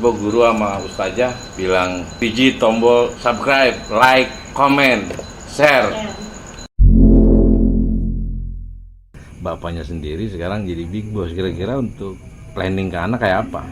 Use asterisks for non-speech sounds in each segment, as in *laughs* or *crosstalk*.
Coba guru sama ustazah bilang biji tombol subscribe, like, comment, share. Bapaknya sendiri sekarang jadi big boss. Kira-kira untuk planning ke anak kayak apa?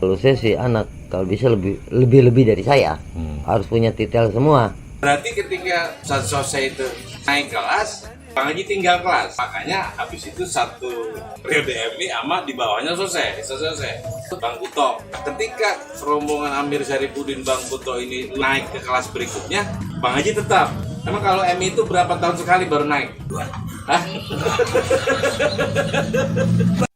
Kalau saya sih anak kalau bisa lebih lebih lebih dari saya Hmm. harus punya titel semua. Berarti ketika saat selesai itu naik kelas, Bang Haji tinggal kelas. Makanya habis itu satu periode MI sama di bawahnya selesai, selesai. Bang Kuto. Ketika rombongan Amir Syarifudin Bang Kuto ini naik ke kelas berikutnya, Bang Haji tetap. Emang kalau MI itu berapa tahun sekali baru naik? Hah? *laughs*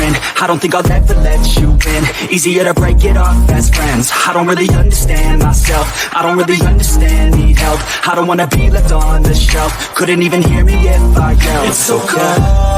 I don't think I'll ever let you in. Easier to break it off best friends. I don't really understand myself. I don't really understand, need help. I don't wanna be left on the shelf. Couldn't even hear me if I yelled. It's so cold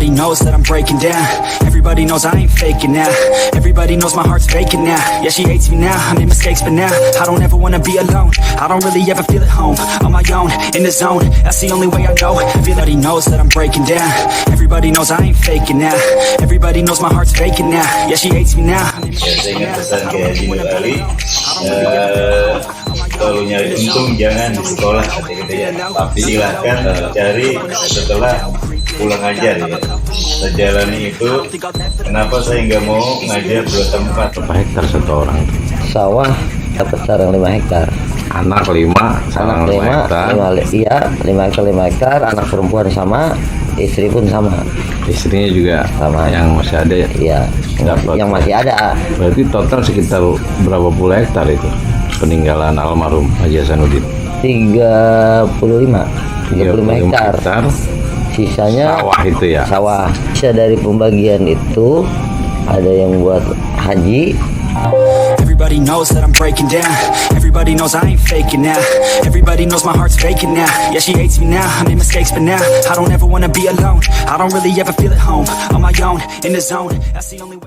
Everybody knows that I'm breaking down. Everybody knows I ain't faking now. Everybody knows my heart's faking now. Yeah, she hates me now. I made mistakes, but now I don't ever wanna be alone. I don't really ever feel at home. On my own, in the zone. That's the only way I know. Everybody knows that I'm breaking down. Everybody knows I ain't faking now. Everybody knows my heart's faking now. Yeah, she hates me now. Saya pesan eh, untung jangan di sekolah gitu ya tapi silahkan eh, cari setelah pulang ajar ya saya jalani itu kenapa saya nggak mau ngajar dua tempat Berapa hektar satu orang? Sawah dapat sarang 5 hektar. Anak lima, sarang Anak lima 5, hektar. 5 iya 5 hektar 5 hektar, anak perempuan sama, istri pun sama. Istrinya juga Sama. yang masih ada ya. Iya, Dapat. yang masih ada. Berarti total sekitar berapa puluh hektar itu peninggalan almarhum Haji Hasanuddin? 35 35 hektar. Sisanya Sawah itu ya. sawah. Sisa dari pembagian itu ada yang buat haji, Everybody knows that I'm breaking down. Everybody knows I ain't faking now. Everybody knows my heart's faking now. Yeah, she hates me now. I made mistakes, but now I don't ever wanna be alone. I don't really ever feel at home. On my own, in the zone. That's the only way.